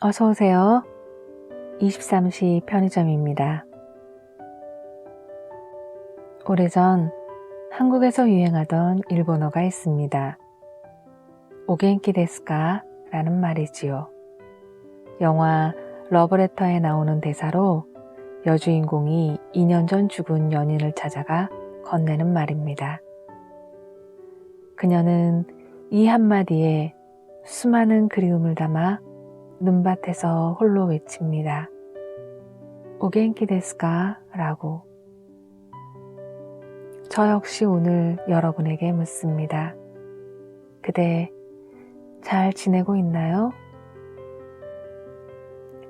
어서 오세요. 23시 편의점입니다. 오래전 한국에서 유행하던 일본어가 있습니다. 오겐키 데스까? 라는 말이지요. 영화 러브레터에 나오는 대사로 여주인공이 2년 전 죽은 연인을 찾아가 건네는 말입니다. 그녀는 이 한마디에 수많은 그리움을 담아 눈밭에서 홀로 외칩니다. 오겐키 데스까? 라고. 저 역시 오늘 여러분에게 묻습니다. 그대 잘 지내고 있나요?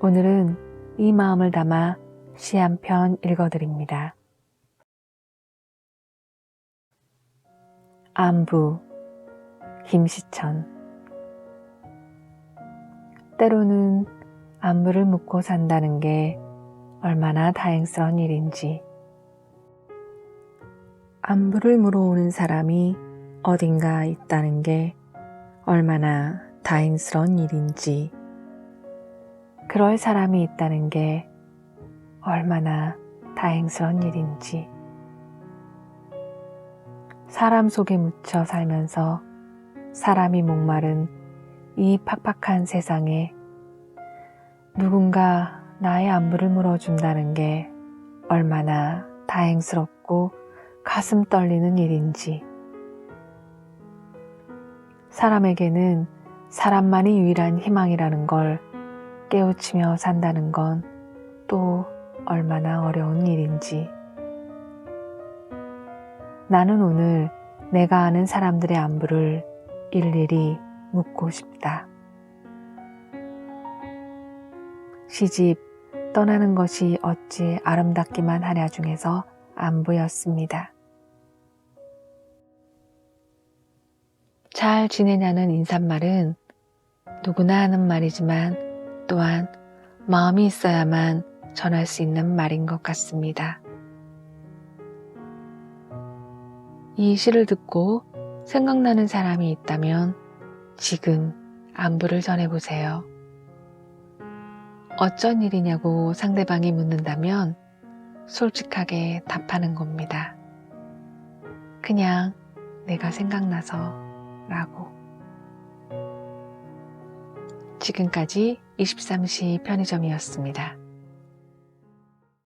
오늘은 이 마음을 담아 시 한 편 읽어드립니다. 안부 김시천 때로는 안부를 묻고 산다는 게 얼마나 다행스러운 일인지. 안부를 물어오는 사람이 어딘가 있다는 게 얼마나 다행스러운 일인지. 그럴 사람이 있다는 게 얼마나 다행스러운 일인지. 사람 속에 묻혀 살면서 사람이 목마른 이 팍팍한 세상에 누군가 나의 안부를 물어준다는 게 얼마나 다행스럽고 가슴 떨리는 일인지. 사람에게는 사람만이 유일한 희망이라는 걸 깨우치며 산다는 건 또 얼마나 어려운 일인지. 나는 오늘 내가 아는 사람들의 안부를 일일이 묻고 싶다. 시집 떠나는 것이 어찌 아름답기만 하랴 중에서 안부였습니다. 잘 지내냐는 인사말은 누구나 하는 말이지만 또한 마음이 있어야만 전할 수 있는 말인 것 같습니다. 이 시를 듣고 생각나는 사람이 있다면 지금 안부를 전해보세요. 어쩐 일이냐고 상대방이 묻는다면 솔직하게 답하는 겁니다. 그냥 내가 생각나서 라고. 지금까지 23시 편의점이었습니다.